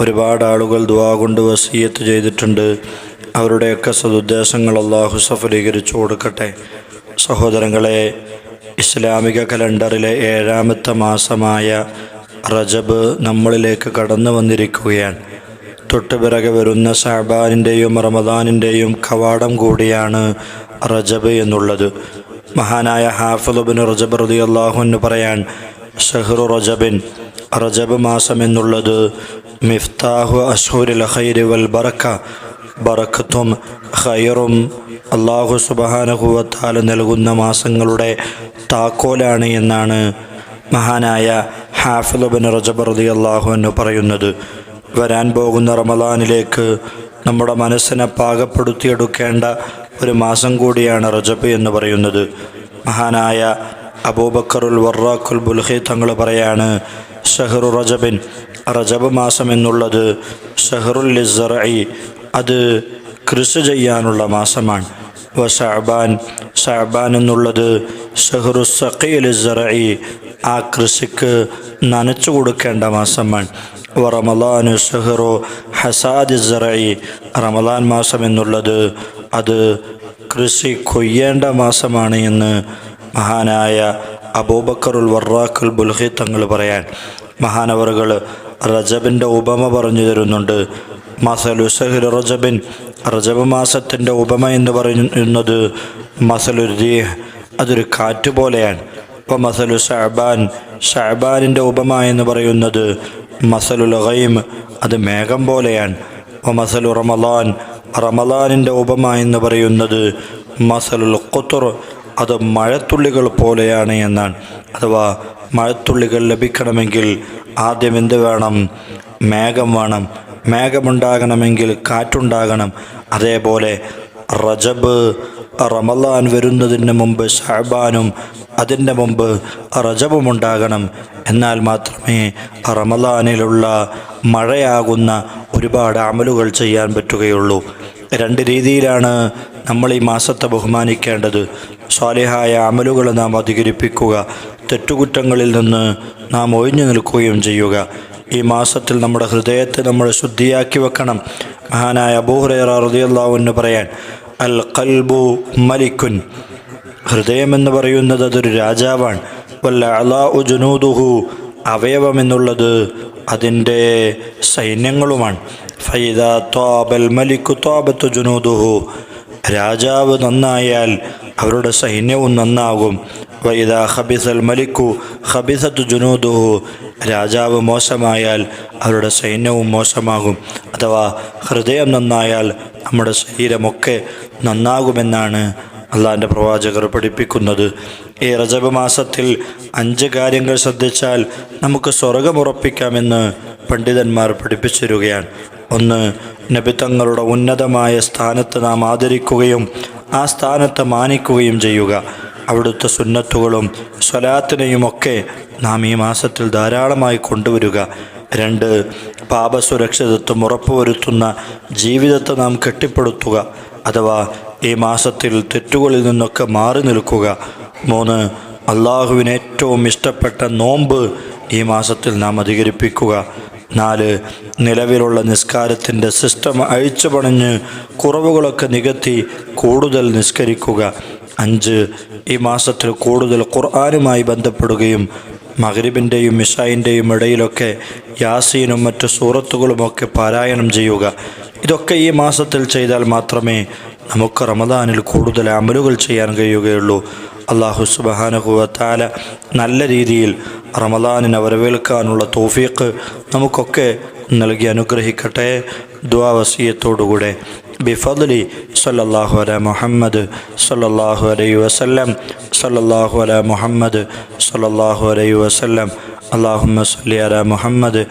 ഒരുപാട് ആളുകൾ ദുവാ കൊണ്ട് വസീയത്ത് ചെയ്തിട്ടുണ്ട്. അവരുടെയൊക്കെ സതുദ്ദേശങ്ങൾ അള്ളാഹു സഫലീകരിച്ചു കൊടുക്കട്ടെ. സഹോദരങ്ങളെ ഇസ്ലാമിക കലണ്ടറിലെ ഏഴാമത്തെ മാസമായ റജബ് നമ്മളിലേക്ക് കടന്നു വന്നിരിക്കുകയാണ്. തൊട്ടുപിറകെ വരുന്ന ഷാബാനിന്റെയും റമദാനിന്റെയും കവാടം കൂടിയാണ് റജബ് എന്നുള്ളത്. മഹാനായ ഹാഫിദുബിൻ റജബ് റതി അള്ളാഹുന്ന് പറയാൻ ഷഹ്റു റജബിൻ റജബ് മാസം എന്നുള്ളത് മിഫ്താഹു അഷൂരിൽ ഖൈരി വൽ ബറക്ക. ബറക്കത്തും ഖൈറും അള്ളാഹു സുബഹാനഹുവത്താല നൽകുന്ന മാസങ്ങളുടെ താക്കോലാണ് എന്നാണ് മഹാനായ ഹാഫിലുബിൻ റജബ് റതി അള്ളാഹു എന്ന് പറയുന്നത്. വരാൻ പോകുന്ന റമദാനിലേക്ക് നമ്മുടെ മനസ്സിനെ പാകപ്പെടുത്തിയെടുക്കേണ്ട ഒരു മാസം കൂടിയാണ് റജബ് എന്ന് പറയുന്നത്. മഹാനായ അബൂബക്കറുൽ വറാഖുൽ ബുൽഹി തങ്ങൾ പറയാണ് ഷഹറു റജബിൻ റജബ് മാസം എന്നുള്ളത് ഷഹറുൽ ലിസറയി അത് കൃഷി ചെയ്യാനുള്ള മാസമാണ്. വ ഷഹബാൻ ഷഹബാൻ എന്നുള്ളത് ഷഹറു സഖി സറയി ആ കൃഷിക്ക് നനച്ചു കൊടുക്കേണ്ട മാസമാണ്. വ റമദാൻ ഷഹറു ഹസാദ് സറയി റമളാൻ മാസം എന്നുള്ളത് അത് കൃഷി കൊയ്യേണ്ട മാസമാണ് എന്ന് മഹാനായ അബൂബക്കറുൽ വർറാഖുൽ ബുൽഹി തങ്ങൾ പറയാൻ മഹാനവറുകൾ റജബിന്റെ ഉപമ പറഞ്ഞു തരുന്നുണ്ട്. മസലുസഹിർ റജബിൻ റജബ് മാസത്തിന്റെ ഉപമ എന്ന് പറയുന്നത് മസലുരീഹ് അതൊരു കാറ്റ് പോലെയാണ്. ഇപ്പോൾ മസലു ഷാബാൻ ഷാബാനിന്റെ ഉപമ എന്ന് പറയുന്നത് മസലുൽ ഗൈം അത് മേഘം പോലെയാണ്. മസലു റമലാൻ റമലാനിന്റെ ഉപമ എന്ന് പറയുന്നത് മസലുൽ ഖുത്തുർ അത് മഴത്തുള്ളികൾ പോലെയാണ് എന്നാണ്. അഥവാ മഴത്തുള്ളികൾ ലഭിക്കണമെങ്കിൽ ആദ്യം എന്ത് വേണം? മേഘം വേണം. മേഘമുണ്ടാകണമെങ്കിൽ കാറ്റുണ്ടാകണം. അതേപോലെ റജബ് റമലാൻ വരുന്നതിന് മുമ്പ് ഷാബാനും അതിന്റെ മുമ്പ് റജബും ഉണ്ടാകണം. എന്നാൽ മാത്രമേ റമലാനിലുള്ള മഴയാകുന്ന ഒരുപാട് അമലുകൾ ചെയ്യാൻ പറ്റുകയുള്ളൂ. രണ്ട് രീതിയിലാണ് നമ്മൾ ഈ മാസത്തെ ബഹുമാനിക്കേണ്ടത്. സ്വാലിഹായ അമലുകൾ നാം അധികരിപ്പിക്കുക. തെറ്റുകുറ്റങ്ങളിൽ നിന്ന് നാം ഒഴിഞ്ഞു നിൽക്കുകയും ചെയ്യുക. ഈ മാസത്തിൽ നമ്മുടെ ഹൃദയത്തെ നമ്മൾ ശുദ്ധിയാക്കി വെക്കണം. മഹാനായ അബൂഹുറേറ റളിയല്ലാഹു പറയാൻ അൽ കൽബു മലിക്കുൻ. ഹൃദയമെന്ന് പറയുന്നത് അതൊരു രാജാവാണ്. വല്ല അലാ ജുനൂദുഹു. അവയവമെന്നുള്ളത് അതിന്റെ സൈന്യങ്ങളുമാണ്. രാജാവ് നന്നായാൽ അവരുടെ സൈന്യവും നന്നാകും. വൈദ ഹബിസൽ മലിക്കു ഹബിസത്ത് ജുനൂദുഹു. രാജാവ് മോശമായാൽ അവരുടെ സൈന്യവും മോശമാകും. അഥവാ ഹൃദയം നന്നായാൽ നമ്മുടെ ശരീരമൊക്കെ നന്നാകുമെന്നാണ് അള്ളാഹിന്റെ പ്രവാചകർ പഠിപ്പിക്കുന്നത്. ഈ റജബ് മാസത്തിൽ അഞ്ച് കാര്യങ്ങൾ ശ്രദ്ധിച്ചാൽ നമുക്ക് സ്വർഗമുറപ്പിക്കാമെന്ന് പണ്ഡിതന്മാർ പഠിപ്പിച്ചിരുകയാണ്. ഒന്ന് നബിത്തങ്ങളുടെ ഉന്നതമായ സ്ഥാനത്ത് നാം ആദരിക്കുകയും ആ സ്ഥാനത്ത് മാനിക്കുകയും ചെയ്യുക. അവിടുത്തെ സുന്നത്തുകളും സ്വലാത്തിനെയുമൊക്കെ നാം ഈ മാസത്തിൽ ധാരാളമായി കൊണ്ടുവരിക. രണ്ട് പാപസുരക്ഷിതത്വം ഉറപ്പുവരുത്തുന്ന ജീവിതത്തെ നാം കെട്ടിപ്പടുത്തുക. അഥവാ ഈ മാസത്തിൽ തെറ്റുകളിൽ നിന്നൊക്കെ മാറി നിൽക്കുക. മൂന്ന് അള്ളാഹുവിന് ഏറ്റവും ഇഷ്ടപ്പെട്ട നോമ്പ് ഈ മാസത്തിൽ നാം അധികരിപ്പിക്കുക. നാല് നിലവിലുള്ള നിസ്കാരത്തിന്റെ സിസ്റ്റം അഴിച്ചു പണിഞ്ഞ് കുറവുകളൊക്കെ നികത്തി കൂടുതൽ നിസ്കരിക്കുക. അഞ്ച് ഈ മാസത്തിൽ കൂടുതൽ ഖുർആാനുമായി ബന്ധപ്പെടുകയും മകരിബിന്റെയും മിഷായിന്റെയും ഇടയിലൊക്കെ യാസീനും മറ്റു സൂറത്തുകളുമൊക്കെ പാരായണം ചെയ്യുക. ഇതൊക്കെ ഈ മാസത്തിൽ ചെയ്താൽ മാത്രമേ നമുക്ക് റമദാനിൽ കൂടുതൽ അമലുകൾ ചെയ്യാൻ കഴിയുകയുള്ളൂ. അള്ളാഹു സുബാനഹുവത്താല നല്ല രീതിയിൽ റമദാനിനെ വരവേൽക്കാനുള്ള തോഫീക്ക് നമുക്കൊക്കെ നൽകി അനുഗ്രഹിക്കട്ടെ. ദ്വാവസീയത്തോടുകൂടെ ബിഫദ്ലി സല്ലല്ലാഹു അല മുഹമ്മദ് സല്ലല്ലാഹു അലൈ വസല്ലം സല്ലല്ലാഹു അല മുഹമ്മദ് സല്ലല്ലാഹു അലൈ വസല്ലം. അള്ളാഹുമ്മ സല്ലി അല മുഹമ്മദ്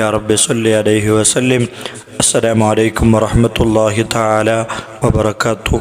യാ റബ്ബി സല്ലി അലൈഹി വസല്ലിം. അസ്സലാമലൈക്കും വറഹമത്തല്ലാഹി താല വബർക്കാത്തു